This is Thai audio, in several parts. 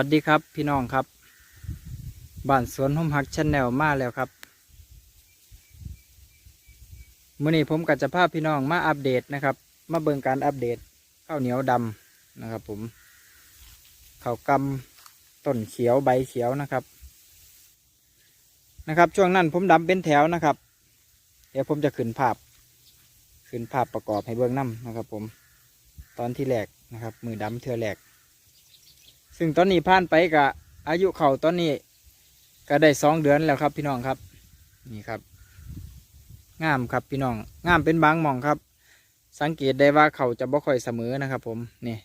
วัสดีครับพี่น้องครับ บ้านสวนหอมหักชันแนลมาแล้วครับมื่อนี้ผมก็จะพาพี่น้องมาอัปเดตนะครับ มาเบิ่งการอัปเดตข้าวเหนียวดำนะครับ ผมข้าวกำต้นเขียวใบเขียวนะครับ นะครับ ช่วงนั้นผมดำเป็นแถวนะครับ เดี๋ยวผมจะขึ้นภาพ ขึ้นภาพประกอบให้เบิ่งน้ำนะครับ ผม ตอนที่แรกนะครับ มือดำเทือแรก ซึ่งตอนนี้ผ่านไปกับอายุเขาตอนนี้ ก็ได้สองเดือนแล้วครับพี่น้องครับ นี่ครับงามครับพี่น้องงามเป็นบางหมองครับ สังเกตได้ว่าเขาจะบ่ค่อยเสมอนะครับ ผมนี่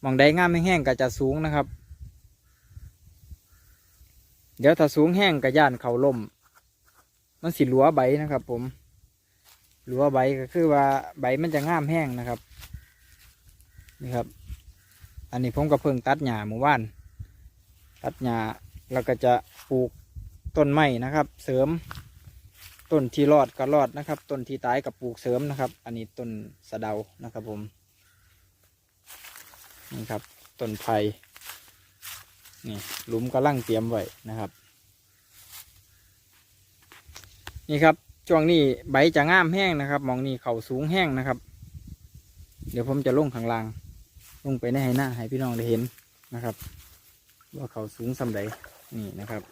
หมองใดงามแห้งๆก็จะสูงนะครับ เดี๋ยวถ้าสูงแห้งก็ย่านเขาล่ม มันสิหลัวใบนะครับ ผมหลัวใบก็คือว่าใบมันจะงามแห้งนะครับ นี่ครับ อันนี้ผมก็เพิ่งตัดหญ้าหมู่บ้าน ตัดหญ้าแล้วก็จะปลูกต้นไม้นะครับ เสริม ต้นที่รอดก็รอดนะครับ ต้นที่ตายก็ปลูกเสริมนะครับ อันนี้ต้นสะเดานะครับผมนี่ครับต้นไผ่นี่หลุมกำลังเตรียมไว้นะครับ นี่ครับช่วงนี้ใบจะงามแห้งนะครับมองนี่เขาสูงแห้งนะครับ เดี๋ยวผมจะลงข้างล่าง ลงไปในให้หน้าให้พี่น้องได้เห็นนะครับ ว่าเขาสูงสำใดนี่นะครับ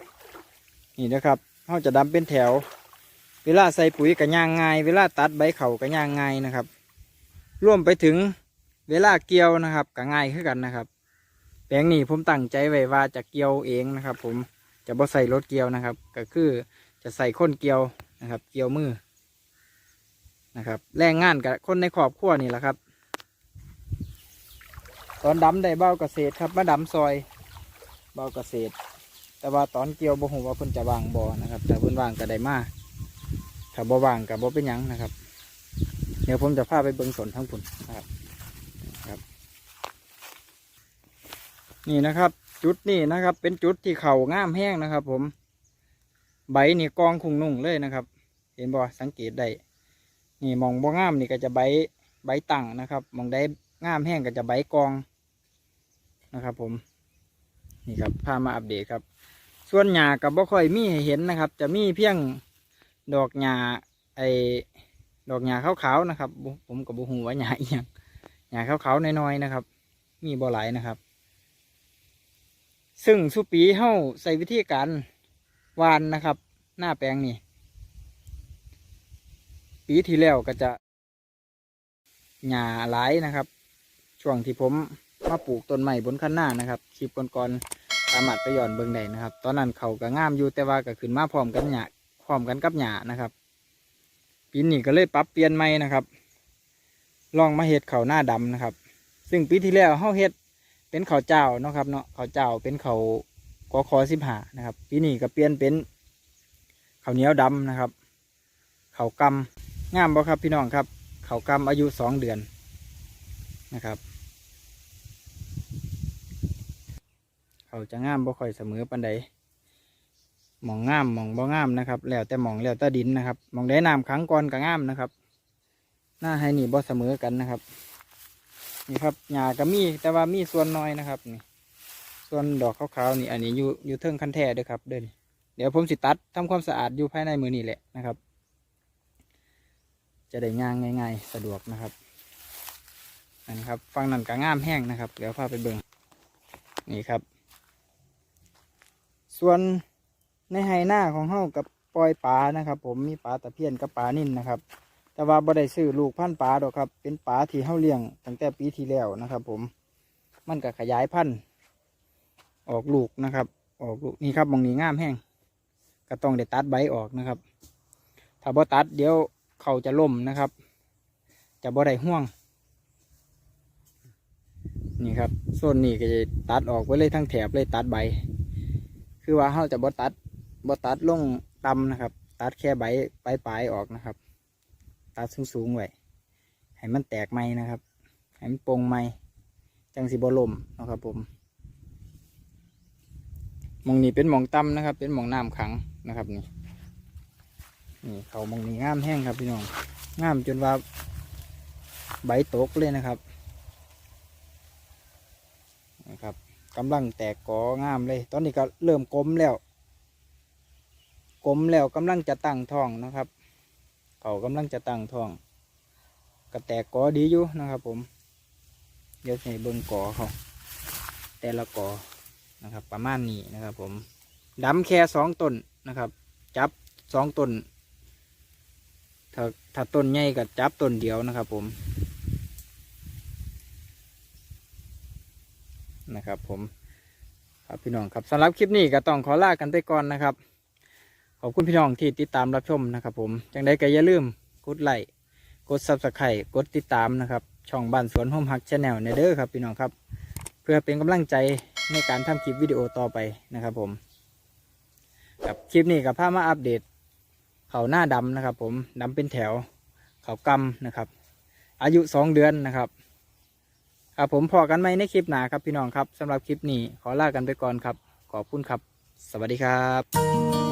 นี่นะครับเขาจะดำเป็นแถว เวลาใส่ปุ๋ยกับย่างง่าย เวลาตัดใบเขากับย่างง่ายนะครับร่วมไปถึงเวลาเกี่ยวนะครับกับง่ายขึ้นกันนะครับแปลงนี้ผมตั้งใจไว้ว่าจะเกี่ยวเองนะครับ ผมจะบ่ใส่รถเกี่ยวนะครับ ก็คือจะใส่คนเกี่ยวนะครับ เกี่ยวมือนะครับ แรงงานกับคนในครอบครัวนี่แหละครับ ตอนดำได้เบ้าเกษตรครับมาดำซอยเบ้าเกษตร แต่ว่าตอนเกี่ยวบ่ฮู้ว่าเพิ่นจะวางบ่อนะครับแต่เพิ่นวางก็ได้มาถ้าบ่วางก็บ่เป็นหยังนะครับ เดี๋ยวผมจะพาไปเบิ่งสวนทั้งพุ่นนะครับครับ นี่นะครับ จุดนี้นะครับ เป็นจุดที่เข่าง่ามแห้งนะครับ ผม ใบนี่กองคุงนุ่งเลยนะครับ เห็นบ่สังเกตได้นี่มองบ่ง่ามนี่ก็จะใบใบตั้งนะครับ มองได้ง่ามแห้งก็จะใบกอง นะครับ ผม นี่ครับพามาอัปเดตครับ ส่วนหญ้ากับบ่ค่อยมีให้เห็นนะครับ จะมีเพียงดอกหญ้าไอดอกหญ้าขาวๆนะครับ ผมกับบุหูว่าหญ้าอีหยังหญ้าขาวๆน้อยๆนะครับ มีบ่หลายนะครับ ซึ่งสุปีเฮาใส่วิธีการวานนะครับ หน้าแปลงนี่ปีที่แล้วก็จะหญ้าหลายนะครับ ช่วงที่ผม มาปลูกต้นไม้บนคันหน้านะครับคลิปก่อนๆสามารถไปหย้อนเบิ่งได้นะครับ ตอนนั้นเขาก็งามอยู่แต่ว่าก็ขึ้นมาพร้อมกันหญ้าพร้อมกันกับหญ้านะครับปีนี้ก็เลยปรับเปลี่ยนใหม่นะครับ ลองมาเฮ็ดเขาหน้าดำนะครับ ซึ่งปีที่แล้วเฮาเฮ็ดเป็นเขาเจ้านะครับเนาะเขาเจ้าเป็นเขากอคอสิบหานะครับปีนี้ก็เปลี่ยนเป็นเขาเหนียวดำนะครับ เขากำงามบ่ครับพี่น้องครับ เขากำอายุสองเดือนนะครับ เขาจะงามบ่ค่อยเสมอปันใดหมองงามหมองบ่งามนะครับ แล้วแต่หมองแล้วแต่ดินนะครับหมองได้น้ำขังก่อนก็งามนะครับ หน้าให้นี่บ่เสมอกันนะครับ นี่ครับหญ้าก็มีแต่ว่ามีส่วนน้อยนะครับนี่ ส่วนดอกขาวๆนี่อันนี้อยู่อยู่เทิงคันแท้ด้วยครับเดินเดี๋ยวผมสิตัดทำความสะอาดอยู่ภายในมือนี่แหละนะครับ จะได้ย่างง่าย ๆ สะดวกนะครับนั่นครับฟังนั่นก็งามแห้งนะครับ เดี๋ยวพาไปเบิ่งนี่ครับ ส่วนในไฮหน้าของเฮากับปล่อยปลานะครับ ผมมีปลาตะเพียนกับปลานิ่นนะครับ แต่ว่าบ่ได้ซื้อลูกพันธุ์ปลาดอกครับ เป็นปลาที่เฮาเลี้ยงตั้งแต่ปีที่แล้วนะครับ ผมมันก็ขยายพันธุ์ออกลูกนะครับ ออกลูกนี่ครับมองนี้งามแห้งก็ต้องได้ตัดใบออกนะครับ ถ้าบ่ตัดเดี๋ยวเขาจะล่มนะครับ จะบ่ได้ห่วง นี่ครับส่วนนี้ก็จะตัดออกไปเลยทั้งแถบเลยตัดใบ คือว่าเขาจะบ่ตัดบ่ตัดลงต่ำนะครับ ตัดแค่ใบปลายปลายๆออกนะครับ ตัดสูงสูงๆไว้ให้มันแตกไหมนะครับให้มันโปร่งไหมจังสิบ่ลมนะครับผมมองนี้เป็นมองต่ำนะครับ เป็นมองน้ำขังนะครับนี่นี่เขามองนี้งามแห้งครับพี่น้องงามจนว่าใบตกเลยนะครับนะครับ กำลังแตกกองามเลย ตอนนี้ก็เริ่มกลมแล้วกลมแล้วกำลังจะตั้งท้องนะครับ เขากำลังจะตั้งท้องก็แตกกอดีอยู่นะครับผมเดี๋ยวให้เบิ่งกอเขาแต่ละกอนะครับ ประมาณนี้นะครับ ผมดำแค่สองต้นนะครับ จับสองต้นถ้าถ้าต้นใหญ่ก็จับต้นเดียวนะครับ ผม นะครับ ผมครับพี่น้องครับสำหรับคลิปนี้ก็ต้องขอลากันไปก่อนนะครับ ขอบคุณพี่น้องที่ติดตามรับชมนะครับ ผมจังใดก็อย่าลืมกดไลค์กดซับสไครต์กดติดตามนะครับช่องบ้านสวนโฮมฮักชาแนลในเด้อครับพี่น้องครับ เพื่อเป็นกำลังใจในการทำคลิปวิดีโอต่อไปนะครับ ผมกับคลิปนี้กับพามาอัปเดต เขาหน้าดำนะครับ ผมดำเป็นแถว เขากำนะครับ อายุสองเดือนนะครับ ครับผมพอกันไหมในคลิปหนาครับพี่น้องครับสำหรับคลิปนี้ขอลากันไปก่อนครับ ขอบคุณครับ สวัสดีครับ